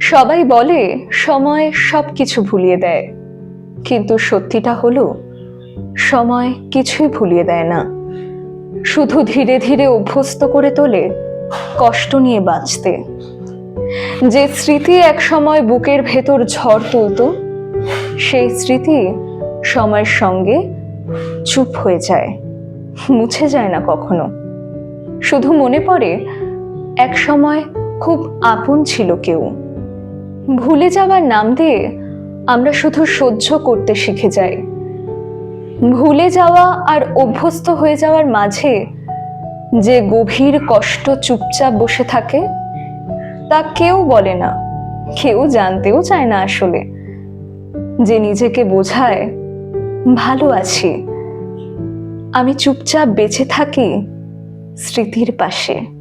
সবাই বলে, সময় সব কিছু ভুলিয়ে দেয়। কিন্তু সত্যিটা হলো, সময় কিছুই ভুলিয়ে দেয় না। শুধু ধীরে ধীরে অভ্যস্ত করে তোলে, কষ্ট নিয়ে বাঁচতে। যে স্মৃতি এক সময় বুকের ভেতর ঝড় তুলতো, সেই স্মৃতি সময়ের সঙ্গে চুপ হয়ে যায়, মুছে যায় না কখনো। শুধু মনে পড়ে, এক সময় খুব আপন ছিল কেউ। ভুলে যাওয়ার নাম দিয়ে আমরা শুধু সহ্য করতে শিখে যাই। ভুলে যাওয়া আর অভ্যস্ত হয়ে যাওয়ার মাঝে যে গভীর কষ্ট চুপচাপ বসে থাকে, তা কেউ বলে না, কেউ জানতেও চায় না আসলে। যে নিজেকে বোঝায়, ভালো আছি। আমি চুপচাপ বেঁচে থাকি স্মৃতির পাশে।